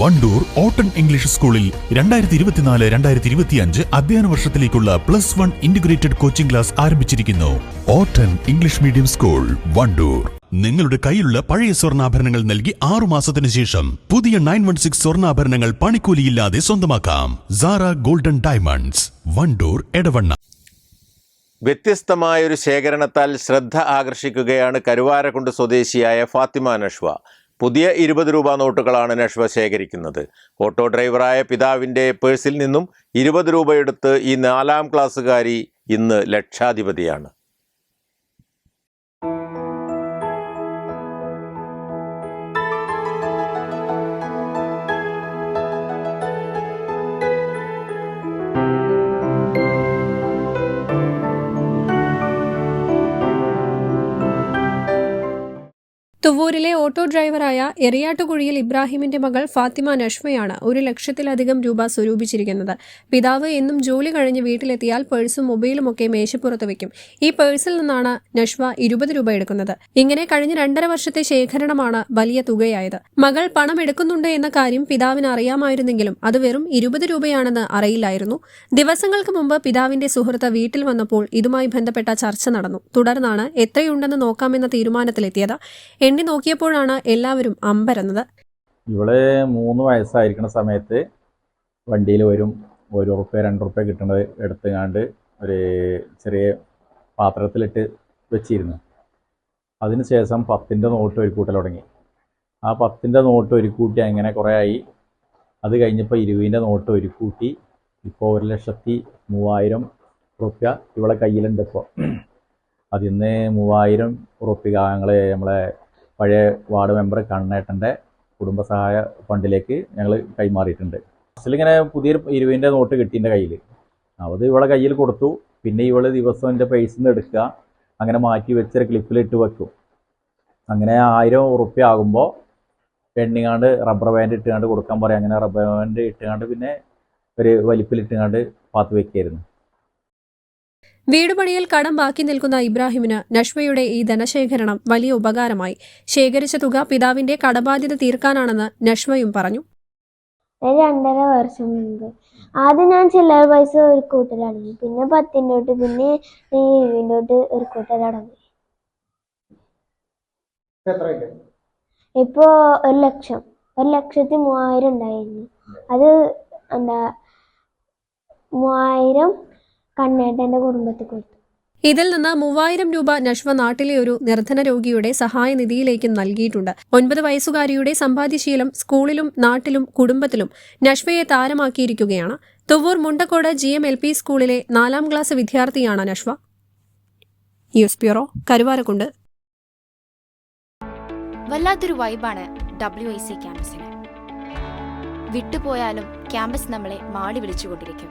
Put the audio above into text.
Wandoor ഓട്ടൺ English സ്കൂളിൽ രണ്ടായിരത്തി ഇരുപത്തിനാല് രണ്ടായിരത്തി ഇരുപത്തിയഞ്ച് അധ്യയന വർഷത്തിലേക്കുള്ള plus one integrated coaching class ആരംഭിച്ചിരിക്കുന്നു. ഓട്ടൺ ഇംഗ്ലീഷ് മീഡിയം സ്കൂൾ വണ്ടൂർ. നിങ്ങളുടെ കയ്യിലുള്ള പഴയ സ്വർണാഭരണങ്ങൾ നൽകി ആറു മാസത്തിന് ശേഷം പുതിയ നയൻ വൺ സിക്സ് സ്വർണാഭരണങ്ങൾ പണിക്കൂലിയില്ലാതെ സ്വന്തമാക്കാം. Sara golden diamonds Wandoor Edavanna. വ്യത്യസ്തമായൊരു ശേഖരണത്താൽ ശ്രദ്ധ ആകർഷിക്കുകയാണ് കരുവാരക്കുണ്ട് സ്വദേശിയായ ഫാത്തിമ നഷ്വ പുതിയ ഇരുപത് രൂപ നോട്ടുകളാണ് നഷ്വ ശേഖരിക്കുന്നത്. ഓട്ടോ ഡ്രൈവറായ പിതാവിന്റെ പേഴ്സിൽ നിന്നും ഇരുപത് രൂപയെടുത്ത് ഈ നാലാം ക്ലാസ്സുകാരി ഇന്ന് ലക്ഷാധിപതിയാണ്. തുവൂരിലെ ഓട്ടോ ഡ്രൈവറായ എറിയാട്ടുകുഴിയിൽ ഇബ്രാഹിമിന്റെ മകൾ ഫാത്തിമ നഷ്മയാണ് ഒരു ലക്ഷത്തിലധികം രൂപ സ്വരൂപിച്ചിരിക്കുന്നത്. പിതാവ് എന്നും ജോലി കഴിഞ്ഞ് വീട്ടിലെത്തിയാൽ പേഴ്സും മൊബൈലും ഒക്കെ മേശപ്പുറത്ത് വെക്കും. ഈ പേഴ്സിൽ നിന്നാണ് നഷ്വ ഇരുപത് രൂപ എടുക്കുന്നത്. ഇങ്ങനെ കഴിഞ്ഞ രണ്ടര വർഷത്തെ ശേഖരണമാണ് വലിയ തുകയായത്. മകൾ പണം എടുക്കുന്നുണ്ട് എന്ന കാര്യം പിതാവിന് അറിയാമായിരുന്നെങ്കിലും അത് വെറും ഇരുപത് രൂപയാണെന്ന് അറിയില്ലായിരുന്നു. ദിവസങ്ങൾക്ക് മുമ്പ് പിതാവിന്റെ സുഹൃത്ത് വീട്ടിൽ വന്നപ്പോൾ ഇതുമായി ബന്ധപ്പെട്ട ചർച്ച നടന്നു. തുടർന്നാണ് എത്രയുണ്ടെന്ന് നോക്കാമെന്ന തീരുമാനത്തിലെത്തിയത്. എണ്ണി നോക്കിയപ്പോഴാണ് എല്ലാവരും അമ്പരന്നത്. ഇവൾ മൂന്ന് വയസ്സായിരിക്കുന്ന സമയത്ത് വണ്ടിയിൽ വരും ഒരു ഉറുപ്പ്യ രണ്ട് ഉറുപ്പ്യ കിട്ടുന്നത് എടുത്തുകാണ്ട് ഒരു ചെറിയ പാത്രത്തിലിട്ട് വെച്ചിരുന്നു. അതിനുശേഷം പത്തിന്റെ നോട്ട് ഒരു കൂട്ടൽ തുടങ്ങി. ആ പത്തിന്റെ നോട്ട് ഒരു കൂട്ടി അങ്ങനെ കുറേ ആയി. അത് കഴിഞ്ഞപ്പോൾ ഇരുപതിന്റെ നോട്ട് ഒരു കൂട്ടി ഇപ്പോൾ ഒരു ലക്ഷത്തി മൂവായിരം റുപ്യ ഇവളെ കയ്യിലുണ്ട് ഇപ്പോൾ. അതിന്ന് മൂവായിരം റുപ്യ നമ്മളെ പഴയ വാർഡ് മെമ്പർ കണ്ണേട്ടന്റെ കുടുംബസഹായ ഫണ്ടിലേക്ക് ഞങ്ങൾ കൈമാറിയിട്ടുണ്ട്. അസിലിങ്ങനെ പുതിയൊരു ഇരുപതിന്റെ നോട്ട് കിട്ടി എന്റെ കയ്യിൽ അത് ഇവളെ കയ്യിൽ കൊടുത്തു. പിന്നെ ഇവൾ ദിവസം എന്റെ പൈസ എടുക്കുക അങ്ങനെ മാറ്റി വെച്ചൊരു ക്ലിപ്പിലിട്ട് വെക്കും. അങ്ങനെ ആയിരം ഉറുപ്പ്യ ആകുമ്പോൾ എണ്ണിങ്ങാണ്ട് റബ്ബർ ബാൻഡ് ഇട്ടുകൊണ്ട് കൊടുക്കാൻ പറയും. അങ്ങനെ റബ്ബർ ബാൻഡ് ഇട്ടുകൊണ്ട് പിന്നെ ഒരു വലിപ്പിലിട്ടുകൊണ്ട് പാത്ത് വെക്കായിരുന്നു. വീട് പണിയിൽ കടം ബാക്കി നിൽക്കുന്ന ഇബ്രാഹിമിന് നഷ്വയുടെ ഈ ധനശേഖരണം വലിയ ഉപകാരമായി. ശേഖരിച്ച തുക പിതാവിന്റെ കടബാധ്യത തീർക്കാനാണെന്ന് നഷ്വയും പറഞ്ഞു. ഒരു രണ്ടര വർഷം മുമ്പ്. ആദ്യം ഞാൻ ചില്ലറ പൈസ ഒരു കൂട്ടലടങ്ങി പിന്നെ പത്തിന്റെ തൊട്ട് പിന്നെ ഈ ഇരുപതിന്റെ തൊട്ട് ഒരു കൂട്ടലടങ്ങി ഇപ്പോ ഒരു ലക്ഷം. ഒരു ലക്ഷത്തി മൂവായിരം ഉണ്ടായിരുന്നു. അത് എന്താ? മൂവായിരം കണ്ണേട്ടന്റെ കുടുംബത്തിൽ കൊടുത്തു. ഇതിൽ നിന്ന് മൂവായിരം രൂപ നശ്വ നാട്ടിലെ ഒരു നിർധന രോഗിയുടെ സഹായ സഹായനിധിയിലേക്ക് നൽകിയിട്ടുണ്ട്. ഒൻപത് വയസ്സുകാരിയുടെ സമ്പാദ്യശീലം സ്കൂളിലും നാട്ടിലും കുടുംബത്തിലും നശ്വയെ താരമാക്കിയിരിക്കുകയാണ്. Thuvvur Mundakkode G M L P സ്കൂളിലെ നാലാം ക്ലാസ് വിദ്യാർത്ഥിയാണ് നശ്വ ന്യൂസ് ബ്യൂറോ കരുവാരക്കുണ്ട്. വല്ലാത്തൊരു വൈബാണ് ഡബ്ല്യു ഐ സി ക്യാമ്പസിന്. വിട്ടുപോയാലും ക്യാമ്പസ് നമ്മളെ മാടി വിളിച്ചുകൊണ്ടിരിക്കും.